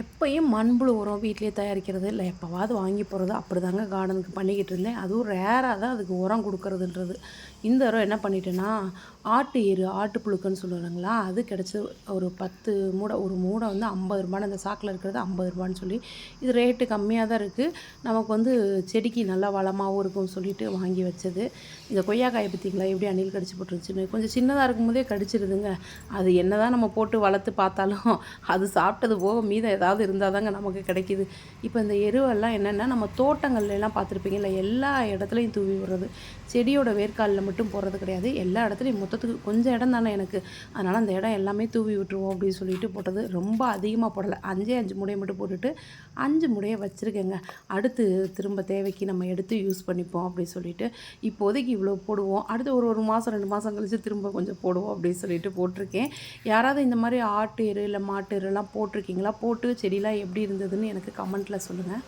எப்பயும் மண்புழு உரம் வீட்டிலே தயாரிக்கிறது இல்லை. எப்போவாவது வாங்கி போகிறது அப்படி தாங்க கார்டனுக்கு பண்ணிக்கிட்டு இருந்தேன். அதுவும் ரேராக தான் அதுக்கு உரம் கொடுக்கறதுன்றது. இந்த தடவை என்ன பண்ணிட்டேன்னா ஆட்டு எரு ஆட்டு புழுக்கன்னு சொல்லுவாங்களா அது கிடச்சி ஒரு பத்து மூடை ஒரு மூடை வந்து ஐம்பது ரூபான்னு அந்த சாக்கில் இருக்கிறது ஐம்பது ரூபான்னு சொல்லி இது ரேட்டு கம்மியாக தான் இருக்குது நமக்கு வந்து செடிக்கு நல்லா வளமாகவும் இருக்கும்னு சொல்லிட்டு வாங்கி வச்சது. இந்த கொய்யாக்காயை பற்றிங்களா எப்படி அணில் கடிச்சு போட்டுருச்சுன்னு கொஞ்சம் சின்னதாக இருக்கும்போதே கடிச்சிருதுங்க. அது என்ன தான் நம்ம போட்டு வளர்த்து பார்த்தாலும் அது சாப்பிட்டது போக மீதம் ஏதாவது இருந்தால் தாங்க நமக்கு கிடைக்கிது. இப்போ இந்த எருவெல்லாம் என்னென்னா நம்ம தோட்டங்கள்லாம் பார்த்துருப்பீங்கல்ல எல்லா இடத்துலையும் தூவி விடுறது. செடியோட வேர்க்காலில் மட்டும் போடுறது கிடையாது. எல்லா இடத்துலையும் மொத்தத்துக்கு கொஞ்சம் இடம் தானே எனக்கு. அதனால் அந்த இடம் எல்லாமே தூவி விட்டுருவோம் அப்படின்னு சொல்லிட்டு போட்டது ரொம்ப அதிகமாக போடலை. அஞ்சே அஞ்சு முடையை மட்டும் போட்டுட்டு அஞ்சு முடையை வச்சுருக்கேங்க. அடுத்து திரும்ப தேவைக்கு நம்ம எடுத்து யூஸ் பண்ணிப்போம் அப்படின்னு சொல்லிட்டு இப்போதைக்கு இவ்வளோ போடுவோம். அடுத்து ஒரு ஒரு மாதம் ரெண்டு மாதம் கழிச்சு திரும்ப கொஞ்சம் போடுவோம் அப்படின்னு சொல்லிட்டு போட்டிருக்கேன். யாராவது இந்த மாதிரி ஆட்டு எரு இல்லை மாட்டு எருலாம் போட்டிருக்கீங்களா? போட்டு செடிலாம் எப்படி இருந்ததுன்னு எனக்கு கமெண்ட்டில் சொல்லுங்கள்